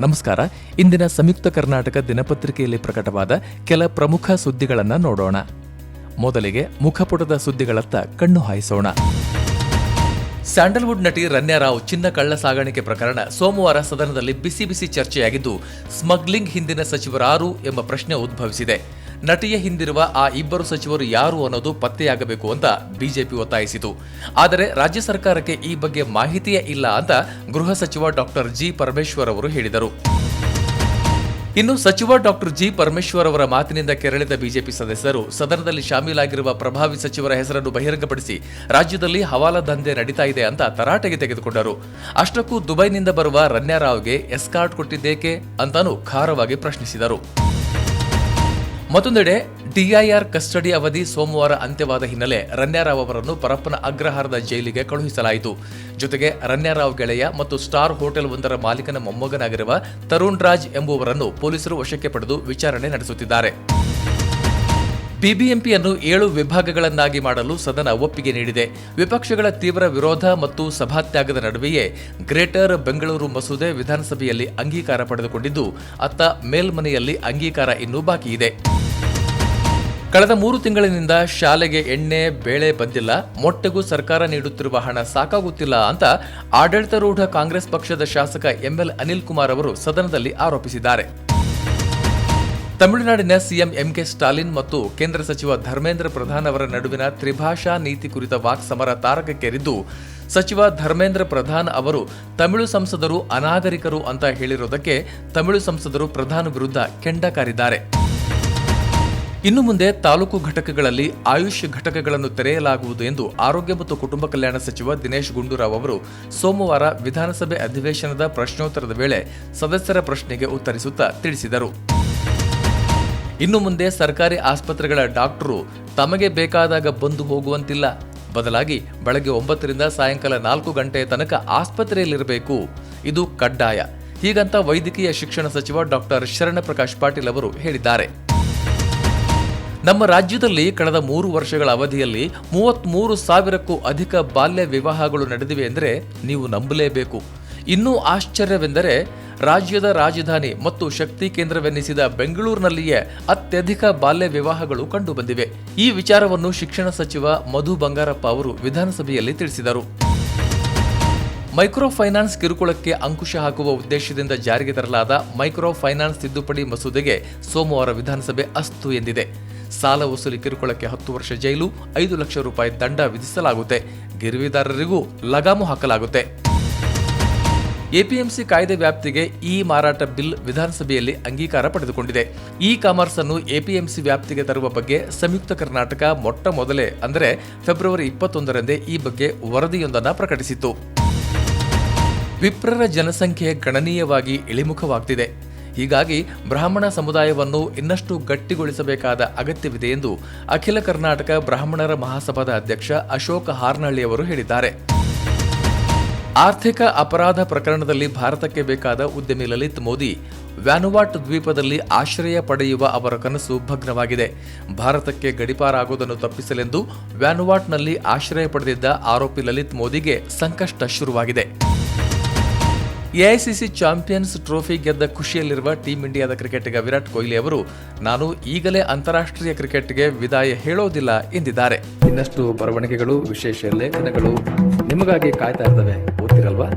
ನಮಸ್ಕಾರ. ಇಂದಿನ ಸಂಯುಕ್ತ ಕರ್ನಾಟಕ ದಿನಪತ್ರಿಕೆಯಲ್ಲಿ ಪ್ರಕಟವಾದ ಕೆಲ ಪ್ರಮುಖ ಸುದ್ದಿಗಳನ್ನು ನೋಡೋಣ. ಮೊದಲಿಗೆ ಮುಖಪುಟದ ಸುದ್ದಿಗಳತ್ತ ಕಣ್ಣು ಹಾಯಿಸೋಣ. ಸ್ಯಾಂಡಲ್ವುಡ್ ನಟಿ ರನ್ಯಾ ರಾವ್ ಚಿನ್ನ ಕಳ್ಳ ಸಾಗಾಣಿಕೆ ಪ್ರಕರಣ ಸೋಮವಾರ ಸದನದಲ್ಲಿ ಬಿಸಿ ಬಿಸಿ ಚರ್ಚೆಯಾಗಿದ್ದು, ಸ್ಮಗ್ಲಿಂಗ್ ಹಿಂದಿನ ಸಚಿವರಾರು ಎಂಬ ಪ್ರಶ್ನೆ ಉದ್ಭವಿಸಿದೆ. ನಟಿಯ ಹಿಂದಿರುವ ಆ ಇಬ್ಬರು ಸಚಿವರು ಯಾರು ಅನ್ನೋದು ಪತ್ತೆಯಾಗಬೇಕು ಅಂತ ಬಿಜೆಪಿ ಒತ್ತಾಯಿಸಿತು. ಆದರೆ ರಾಜ್ಯ ಸರ್ಕಾರಕ್ಕೆ ಈ ಬಗ್ಗೆ ಮಾಹಿತಿಯೇ ಇಲ್ಲ ಅಂತ ಗೃಹ ಸಚಿವ ಡಾಕ್ಟರ್ ಜಿ ಪರಮೇಶ್ವರ್ ಅವರು ಹೇಳಿದರು. ಇನ್ನು ಸಚಿವ ಡಾಕ್ಟರ್ ಜಿ ಪರಮೇಶ್ವರ್ ಅವರ ಮಾತಿನಿಂದ ಕೆರಳಿದ ಬಿಜೆಪಿ ಸದಸ್ಯರು ಸದನದಲ್ಲಿ ಶಾಮೀಲಾಗಿರುವ ಪ್ರಭಾವಿ ಸಚಿವರ ಹೆಸರನ್ನು ಬಹಿರಂಗಪಡಿಸಿ ರಾಜ್ಯದಲ್ಲಿ ಹವಾಲಾ ದಂಧೆ ನಡೀತಾ ಇದೆ ಅಂತ ತರಾಟೆಗೆ ತೆಗೆದುಕೊಂಡರು. ಅಷ್ಟಕ್ಕೂ ದುಬೈನಿಂದ ಬರುವ ರನ್ಯಾರಾವ್ಗೆ ಎಸ್ಕಾರ್ಟ್ ಕೊಟ್ಟಿದ್ದೇಕೆ ಅಂತಾನೂ ಖಾರವಾಗಿ ಪ್ರಶ್ನಿಸಿದರು. ಮತ್ತೊಂದೆಡೆ ಡಿಐಆರ್ ಕಸ್ಟಡಿ ಅವಧಿ ಸೋಮವಾರ ಅಂತ್ಯವಾದ ಹಿನ್ನೆಲೆ ರನ್ಯಾರಾವ್ ಅವರನ್ನು ಪರಪ್ಪನ ಅಗ್ರಹಾರದ ಜೈಲಿಗೆ ಕಳುಹಿಸಲಾಯಿತು. ಜೊತೆಗೆ ರನ್ಯಾರಾವ್ ಗೆಳೆಯ ಮತ್ತು ಸ್ಟಾರ್ ಹೋಟೆಲ್ ಒಂದರ ಮಾಲೀಕನ ಮೊಮ್ಮಗನಾಗಿರುವ ತರುಣ್ ರಾಜ್ ಎಂಬುವರನ್ನು ಪೊಲೀಸರು ವಶಕ್ಕೆ ಪಡೆದು ವಿಚಾರಣೆ ನಡೆಸುತ್ತಿದ್ದಾರೆ. ಬಿಬಿಎಂಪಿಯನ್ನು ಏಳು ವಿಭಾಗಗಳನ್ನಾಗಿ ಮಾಡಲು ಸದನ ಒಪ್ಪಿಗೆ ನೀಡಿದೆ. ವಿಪಕ್ಷಗಳ ತೀವ್ರ ವಿರೋಧ ಮತ್ತು ಸಭಾತ್ಯಾಗದ ನಡುವೆಯೇ ಗ್ರೇಟರ್ ಬೆಂಗಳೂರು ಮಸೂದೆ ವಿಧಾನಸಭೆಯಲ್ಲಿ ಅಂಗೀಕಾರ ಪಡೆದುಕೊಂಡಿದ್ದು, ಅತ್ತ ಮೇಲ್ಮನೆಯಲ್ಲಿ ಅಂಗೀಕಾರ ಇನ್ನೂ ಬಾಕಿ ಇದೆ ಕಳೆದ ಮೂರು ತಿಂಗಳಿನಿಂದ ಶಾಲೆಗೆ ಎಣ್ಣೆ, ಬೇಳೆ ಬಂದಿಲ್ಲ. ಮೊಟ್ಟೆಗೂ ಸರ್ಕಾರ ನೀಡುತ್ತಿರುವ ಹಣ ಸಾಕಾಗುತ್ತಿಲ್ಲ ಅಂತ ಆಡಳಿತಾರೂಢ ಕಾಂಗ್ರೆಸ್ ಪಕ್ಷದ ಶಾಸಕ ಎಂಎಲ್ ಅನಿಲ್ ಕುಮಾರ್ ಅವರು ಸದನದಲ್ಲಿ ಆರೋಪಿಸಿದ್ದಾರೆ. ತಮಿಳುನಾಡಿನ ಸಿಎಂ ಎಂಕೆ ಸ್ಟಾಲಿನ್ ಮತ್ತು ಕೇಂದ್ರ ಸಚಿವ ಧರ್ಮೇಂದ್ರ ಪ್ರಧಾನ್ ಅವರ ನಡುವಿನ ತ್ರಿಭಾಷಾ ನೀತಿ ಕುರಿತ ವಾಕ್ ಸಮರ ತಾರಕಕ್ಕೇರಿದ್ದು, ಸಚಿವ ಧರ್ಮೇಂದ್ರ ಪ್ರಧಾನ್ ಅವರು ತಮಿಳು ಸಂಸದರು ಅನಾಗರಿಕರು ಅಂತ ಹೇಳಿರುವುದಕ್ಕೆ ತಮಿಳು ಸಂಸದರು ಪ್ರಧಾನ್ ವಿರುದ್ಧ ಕೆಂಡ ಕಾರಿದ್ದಾರೆ ಇನ್ನು ಮುಂದೆ ತಾಲೂಕು ಘಟಕಗಳಲ್ಲಿ ಆಯುಷ್ ಘಟಕಗಳನ್ನು ತೆರೆಯಲಾಗುವುದು ಎಂದು ಆರೋಗ್ಯ ಮತ್ತು ಕುಟುಂಬ ಕಲ್ಯಾಣ ಸಚಿವ ದಿನೇಶ್ ಗುಂಡೂರಾವ್ ಅವರು ಸೋಮವಾರ ವಿಧಾನಸಭೆ ಅಧಿವೇಶನದ ಪ್ರಶ್ನೋತ್ತರದ ವೇಳೆ ಸದಸ್ಯರ ಪ್ರಶ್ನೆಗೆ ಉತ್ತರಿಸುತ್ತಾ ತಿಳಿಸಿದರು. ಇನ್ನು ಮುಂದೆ ಸರ್ಕಾರಿ ಆಸ್ಪತ್ರೆಗಳ ಡಾಕ್ಟರು ತಮಗೆ ಬೇಕಾದಾಗ ಬಂದು ಹೋಗುವಂತಿಲ್ಲ. ಬದಲಾಗಿ ಬೆಳಗ್ಗೆ ಒಂಬತ್ತರಿಂದ ಸಾಯಂಕಾಲ ನಾಲ್ಕು ಗಂಟೆಯ ತನಕ ಆಸ್ಪತ್ರೆಯಲ್ಲಿರಬೇಕು. ಇದು ಕಡ್ಡಾಯ. ಹೀಗಂತ ವೈದ್ಯಕೀಯ ಶಿಕ್ಷಣ ಸಚಿವ ಡಾಕ್ಟರ್ ಶರಣಪ್ರಕಾಶ್ ಪಾಟೀಲ್ ಅವರು ಹೇಳಿದ್ದಾರೆ. ನಮ್ಮ ರಾಜ್ಯದಲ್ಲಿ ಕಳೆದ ಮೂರು ವರ್ಷಗಳ ಅವಧಿಯಲ್ಲಿ ಮೂವತ್ಮೂರು ಸಾವಿರಕ್ಕೂ ಅಧಿಕ ಬಾಲ್ಯ ವಿವಾಹಗಳು ನಡೆದಿವೆ ಎಂದರೆ ನೀವು ನಂಬಲೇಬೇಕು. ಇನ್ನೂ ಆಶ್ಚರ್ಯವೆಂದರೆ ರಾಜ್ಯದ ರಾಜಧಾನಿ ಮತ್ತು ಶಕ್ತಿ ಕೇಂದ್ರವೆನ್ನಿಸಿದ ಬೆಂಗಳೂರಿನಲ್ಲಿಯೇ ಅತ್ಯಧಿಕ ಬಾಲ್ಯ ವಿವಾಹಗಳು ಕಂಡುಬಂದಿವೆ. ಈ ವಿಚಾರವನ್ನು ಶಿಕ್ಷಣ ಸಚಿವ ಮಧು ಬಂಗಾರಪ್ಪ ಅವರು ವಿಧಾನಸಭೆಯಲ್ಲಿ ತಿಳಿಸಿದರು. ಮೈಕ್ರೋ ಫೈನಾನ್ಸ್ ಕಿರುಕುಳಕ್ಕೆ ಅಂಕುಶ ಹಾಕುವ ಉದ್ದೇಶದಿಂದ ಜಾರಿಗೆ ತರಲಾದ ಮೈಕ್ರೋ ಫೈನಾನ್ಸ್ ತಿದ್ದುಪಡಿ ಮಸೂದೆಗೆ ಸೋಮವಾರ ವಿಧಾನಸಭೆ ಅಸ್ತು ಎಂದಿದೆ. ಸಾಲ ವಸೂಲಿ ಕಿರುಕುಳಕ್ಕೆ ಹತ್ತು ವರ್ಷ ಜೈಲು, ಐದು ಲಕ್ಷ ರೂಪಾಯಿ ದಂಡ ವಿಧಿಸಲಾಗುತ್ತೆ. ಗಿರ್ವಿದಾರರಿಗೂ ಲಗಾಮು ಹಾಕಲಾಗುತ್ತೆ. ಎಪಿಎಂಸಿ ಕಾಯ್ದೆ ವ್ಯಾಪ್ತಿಗೆ ಇ ಮಾರಾಟ ಬಿಲ್ ವಿಧಾನಸಭೆಯಲ್ಲಿ ಅಂಗೀಕಾರ ಪಡೆದುಕೊಂಡಿದೆ. ಇ ಕಾಮರ್ಸ್ ಅನ್ನು ಎಪಿಎಂಸಿ ವ್ಯಾಪ್ತಿಗೆ ತರುವ ಬಗ್ಗೆ ಸಂಯುಕ್ತ ಕರ್ನಾಟಕ ಮೊಟ್ಟ ಮೊದಲೇ ಅಂದರೆ ಫೆಬ್ರವರಿ ಇಪ್ಪತ್ತೊಂದರಂದೇ ಈ ಬಗ್ಗೆ ವರದಿಯೊಂದನ್ನು ಪ್ರಕಟಿಸಿತ್ತು. ವಿಪ್ರರ ಜನಸಂಖ್ಯೆ ಗಣನೀಯವಾಗಿ ಇಳಿಮುಖವಾಗ್ತಿದೆ. ಹೀಗಾಗಿ ಬ್ರಾಹ್ಮಣ ಸಮುದಾಯವನ್ನು ಇನ್ನಷ್ಟು ಗಟ್ಟಿಗೊಳಿಸಬೇಕಾದ ಅಗತ್ಯವಿದೆ ಎಂದು ಅಖಿಲ ಕರ್ನಾಟಕ ಬ್ರಾಹ್ಮಣರ ಮಹಾಸಭಾದ ಅಧ್ಯಕ್ಷ ಅಶೋಕ ಹಾರ್ನಹಳ್ಳಿಯವರು ಹೇಳಿದ್ದಾರೆ. ಆರ್ಥಿಕ ಅಪರಾಧ ಪ್ರಕರಣದಲ್ಲಿ ಭಾರತಕ್ಕೆ ಬೇಕಾದ ಉದ್ಯಮಿ ಲಲಿತ್ ಮೋದಿ, ವ್ಯಾನುವಾಟ್ ದ್ವೀಪದಲ್ಲಿ ಆಶ್ರಯ ಪಡೆಯುವ ಅವರ ಕನಸು ಭಗ್ನವಾಗಿದೆ. ಭಾರತಕ್ಕೆ ಗಡಿಪಾರಾಗುವುದನ್ನು ತಪ್ಪಿಸಲೆಂದು ವ್ಯಾನುವಾಟ್ನಲ್ಲಿ ಆಶ್ರಯ ಪಡೆದಿದ್ದ ಆರೋಪಿ ಲಲಿತ್ ಮೋದಿಗೆ ಸಂಕಷ್ಟ ಶುರುವಾಗಿದೆ. ಎಐಸಿಸಿ ಚಾಂಪಿಯನ್ಸ್ ಟ್ರೋಫಿ ಗೆದ್ದ ಖುಷಿಯಲ್ಲಿರುವ ಟೀಂ ಇಂಡಿಯಾದ ಕ್ರಿಕೆಟಿಗ ವಿರಾಟ್ ಕೊಹ್ಲಿ ಅವರು, ನಾನು ಈಗಲೇ ಅಂತಾರಾಷ್ಟ್ರೀಯ ಕ್ರಿಕೆಟ್ಗೆ ವಿದಾಯ ಹೇಳೋದಿಲ್ಲ ಎಂದಿದ್ದಾರೆ. ಇನ್ನಷ್ಟು ಬರವಣಿಗೆಗಳು, ವಿಶೇಷ ಲೇಖನಗಳು ನಿಮಗಾಗಿ ಕಾಯ್ತಾ ಇರ್ತವೆ. ಓದ್ತಿರಲ್ವಾ?